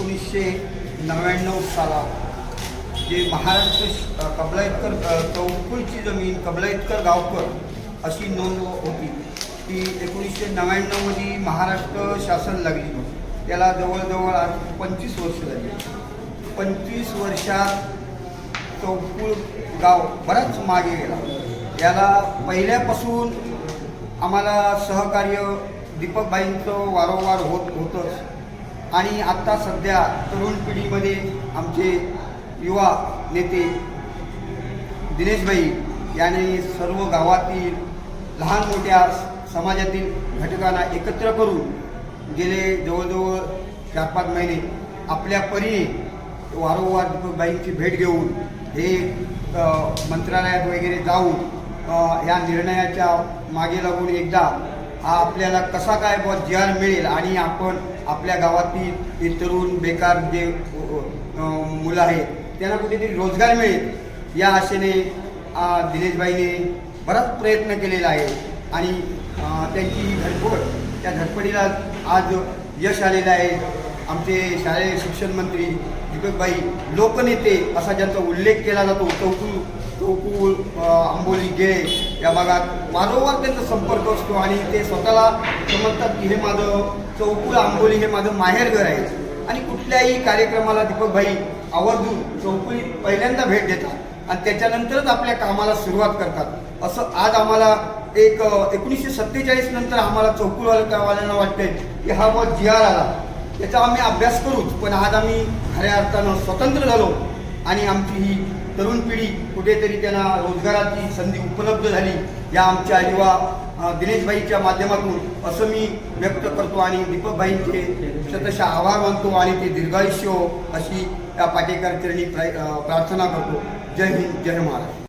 एकोणीसशे नव्याण्णव सालात जे महाराष्ट्र कबलायतकर चौकुळची चौकुलची जमीन कबलायतकर गावकर अशी नोंद होती. ती एकोणीसशे नव्याण्णवमध्ये महाराष्ट्र शासन लागली त्याला जवळजवळ आज पंचवीस वर्ष झाली पंचवीस वर्षात चौकुळ गाव बराच मागे गेला. याला पहिल्यापासून आम्हाला सहकार्य दीपकबाईंचं वारंवार होत होतंच. आणि आत्ता सध्या तरुण पिढीमध्ये आमचे युवा नेते दिनेशभाई याने सर्व गावातील लहान मोठ्या समाजातील घटकांना एकत्र करून गेले जवळजवळ चार पाच महिने आपल्या परीने वारंवार दीपकबाईंची भेट घेऊन हे मंत्रालयात वगैरे जाऊन या निर्णयाच्या मागे लागून एकदा हा आपल्याला कसा काय बुवा ज्ञान मिळेल आणि आपण आपल्या गावातील इतरून तरुण बेकार जे मुलं आहेत त्यांना कुठेतरी रोजगार मिळेल. या आशेने दिनेशबाईने बराच प्रयत्न केलेला आहे. आणि त्यांची धडपड त्या धडपडीला आज यश आलेलं आहे. आमचे शालेय शिक्षण मंत्री दीपकबाई लोकनेते असा ज्यांचा उल्लेख केला जातो चौकू चौकूळ आंबोली गेळे या भागात वारंवार त्यांचा संपर्क असतो आणि ते स्वतःला समजतात की हे माझं चौकूळ आंबोली हे माझं माहेरघर आहे. आणि कुठल्याही कार्यक्रमाला दीपकभाई आवर्जून चौकुलीत पहिल्यांदा भेट देतात आणि त्याच्यानंतरच आपल्या कामाला सुरुवात करतात. असं आज आम्हाला एक एकोणीसशे सत्तेचाळीस नंतर आम्हाला चौकुलवाल्यांना वाटतंय की हा मग जी आर आला. याचा आम्ही अभ्यास करूच पण आज आम्ही खऱ्या अर्थानं स्वतंत्र झालो आणि आमची ही तरुण पिढी कुठेतरी त्यांना रोजगाराची संधी उपलब्ध झाली. या आमच्या युवा दिनेशभाईच्या माध्यमातून असं मी व्यक्त करतो आणि दीपकभाईंचे शतशः आभार मानतो आणि ते दीर्घायुष्य हो अशी त्या पाटेकर चरणी प्रार्थना करतो. जय हिंद जय महाराष्ट्र.